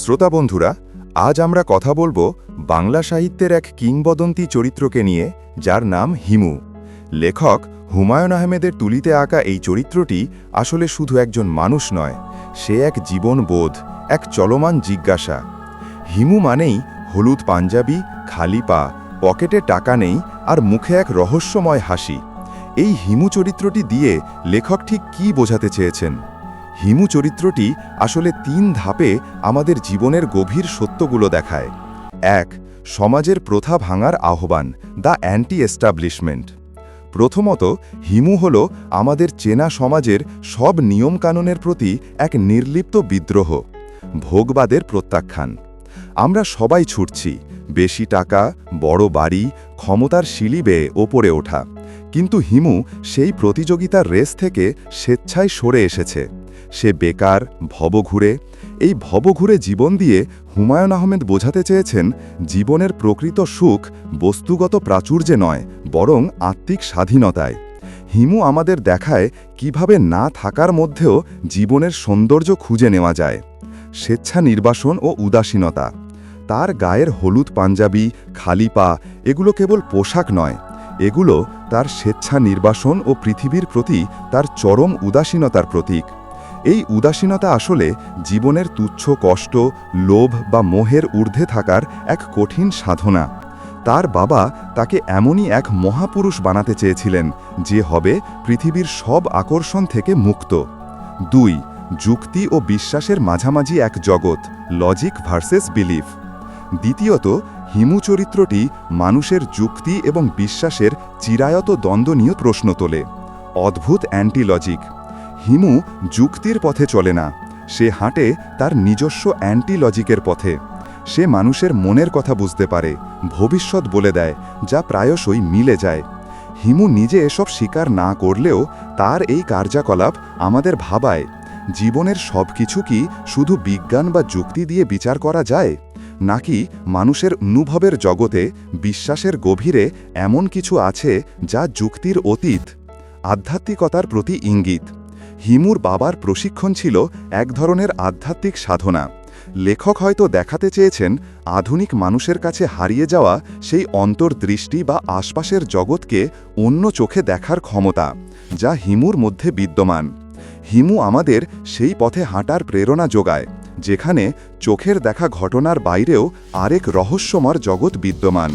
শ্রোতা বন্ধুরা, আজ আমরা কথা বলব বাংলা সাহিত্যের এক কিংবদন্তি চরিত্রকে নিয়ে, যার নাম হিমু। লেখক হুমায়ুন আহমেদের তুলিতে আঁকা এই চরিত্রটি আসলে শুধু একজন মানুষ নয়, সে এক জীবনবোধ এক চলমান জিজ্ঞাসা। হিমু মানেই হলুদ পাঞ্জাবি, খালি পা, পকেটে টাকা নেই আর মুখে এক রহস্যময় হাসি। এই হিমু চরিত্রটি দিয়ে লেখক ঠিক কী বোঝাতে চেয়েছেন? হিমু চরিত্রটি আসলে তিন ধাপে আমাদের জীবনের গভীর সত্যগুলো দেখায়। এক, সমাজের প্রথা ভাঙার আহ্বান, দ্য অ্যান্টি এস্টাবলিশমেন্ট প্রথমত, হিমু হল আমাদের চেনা সমাজের সব নিয়মকানুনের প্রতি এক নির্লিপ্ত বিদ্রোহ, ভোগবাদের প্রত্যাখ্যান। আমরা সবাই ছুটছি, বেশি টাকা, বড় বাড়ি, ক্ষমতার শিলি বেয়ে ওপরে ওঠা। কিন্তু হিমু সেই প্রতিযোগিতার রেস থেকে স্বেচ্ছায় সরে এসেছে। সে বেকার, ভবঘুরে। এই ভবঘুরে জীবন দিয়ে হুমায়ুন আহমেদ বোঝাতে চেয়েছেন, জীবনের প্রকৃত সুখ বস্তুগত প্রাচুর্যে নয়, বরং আত্মিক স্বাধীনতায়। হিমু আমাদের দেখায় কীভাবে না থাকার মধ্যেও জীবনের সৌন্দর্য খুঁজে নেওয়া যায়। স্বেচ্ছা নির্বাসন ও উদাসীনতা। তার গায়ের হলুদ পাঞ্জাবি, খালি পা, এগুলো কেবল পোশাক নয়। এগুলো তার স্বেচ্ছা নির্বাসন ও পৃথিবীর প্রতি তার চরম উদাসীনতার প্রতীক। এই উদাসীনতা আসলে জীবনের তুচ্ছ কষ্ট, লোভ বা মোহের ঊর্ধ্বে থাকার এক কঠিন সাধনা। তার বাবা তাকে এমনই এক মহাপুরুষ বানাতে চেয়েছিলেন, যে হবে পৃথিবীর সব আকর্ষণ থেকে মুক্ত। দুই, যুক্তি ও বিশ্বাসের মাঝামাঝি এক জগৎ লজিক ভার্সেস বিলিফ দ্বিতীয়ত হিমু চরিত্রটি মানুষের যুক্তি এবং বিশ্বাসের চিরায়ত দ্বন্দ্ব নিয়ে প্রশ্ন তোলে। অদ্ভুত অ্যান্টিলজিক হিমু যুক্তির পথে চলে না। সে হাঁটে তার নিজস্ব অ্যান্টিলজিকের পথে। সে মানুষের মনের কথা বুঝতে পারে, ভবিষ্যৎ বলে দেয়, যা প্রায়শই মিলে যায়। হিমু নিজে এসব স্বীকার না করলেও তার এই কার্যকলাপ আমাদের ভাবায়, জীবনের সব কিছু কি শুধু বিজ্ঞান বা যুক্তি দিয়ে বিচার করা যায়? নাকি মানুষের অনুভবের জগতে বিশ্বাসের গভীরে এমন কিছু আছে যা যুক্তির অতীত, আধ্যাত্মিকতার প্রতি ইঙ্গিত? হিমুর বাবার প্রশিক্ষণ ছিল এক ধরনের আধ্যাত্মিক সাধনা। লেখক হয়তো দেখাতে চেয়েছেন, আধুনিক মানুষের কাছে হারিয়ে যাওয়া সেই অন্তর্দৃষ্টি বা আশপাশের জগৎকে অন্য চোখে দেখার ক্ষমতা, যা হিমুর মধ্যে বিদ্যমান। হিমু আমাদের সেই পথে হাঁটার প্রেরণা যোগায়, যেখানে চোখের দেখা ঘটনার বাইরেও আরেক রহস্যময় জগৎ বিদ্যমান।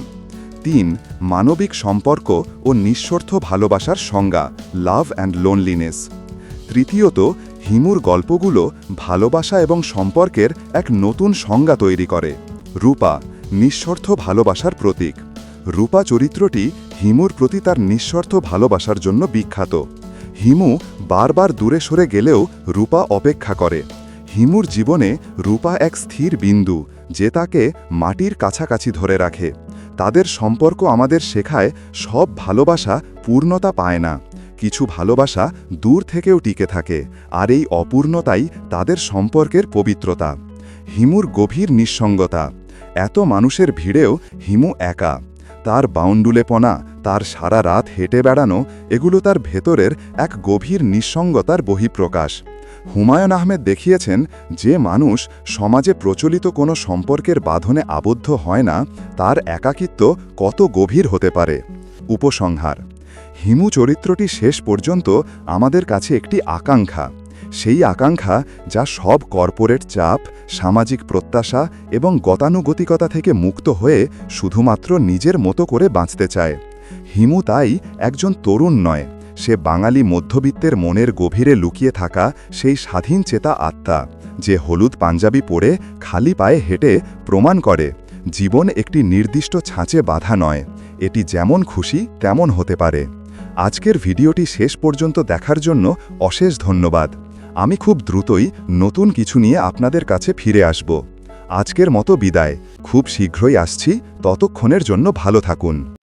তিন, মানবিক সম্পর্ক ও নিঃস্বার্থ ভালোবাসার সংজ্ঞা লাভ অ্যান্ড লোনলিনেস তৃতীয়ত, হিমুর গল্পগুলো ভালোবাসা এবং সম্পর্কের এক নতুন সংজ্ঞা তৈরি করে। রূপা, নিঃস্বার্থ ভালোবাসার প্রতীক। রূপা চরিত্রটি হিমুর প্রতি তার নিঃস্বার্থ ভালোবাসার জন্য বিখ্যাত। হিমু বারবার দূরে সরে গেলেও রূপা অপেক্ষা করে। হিমুর জীবনে রূপা এক স্থির বিন্দু, যে তাকে মাটির কাছাকাছি ধরে রাখে। তাদের সম্পর্ক আমাদের শেখায় সব ভালোবাসা পূর্ণতা পায় না। কিছু ভালোবাসা দূর থেকেও টিকে থাকে, আর এই অপূর্ণতাই তাদের সম্পর্কের পবিত্রতা। হিমুর গভীর নিঃসঙ্গতা। এত মানুষের ভিড়েও হিমু একা। তার বাউন্ডুলেপনা, তার সারা রাত হেঁটে বেড়ানো, এগুলো তার ভেতরের এক গভীর নিঃসঙ্গতার বহিঃপ্রকাশ। হুমায়ুন আহমেদ দেখিয়েছেন, যে মানুষ সমাজে প্রচলিত কোনো সম্পর্কের বাঁধনে আবদ্ধ হয় না, তার একাকিত্ব কত গভীর হতে পারে। উপসংহার। হিমু চরিত্রটি শেষ পর্যন্ত আমাদের কাছে একটি আকাঙ্ক্ষা। সেই আকাঙ্ক্ষা যা সব কর্পোরেট চাপ, সামাজিক প্রত্যাশা এবং গতানুগতিকতা থেকে মুক্ত হয়ে শুধুমাত্র নিজের মতো করে বাঁচতে চায়। হিমু তাই একজন তরুণ নয়, সে বাঙালি মধ্যবিত্তের মনের গভীরে লুকিয়ে থাকা সেই স্বাধীন চেতা আত্মা, যে হলুদ পাঞ্জাবি পরে খালি পায়ে হেঁটে প্রমাণ করে, জীবন একটি নির্দিষ্ট ছাঁচে বাধা নয়, এটি যেমন খুশি তেমন হতে পারে। আজকের ভিডিওটি শেষ পর্যন্ত দেখার জন্য অশেষ ধন্যবাদ। আমি খুব দ্রুতই নতুন কিছু নিয়ে আপনাদের কাছে ফিরে আসব। আজকের মতো বিদায়। খুব শীঘ্রই আসছি। ততক্ষণের জন্য ভালো থাকুন।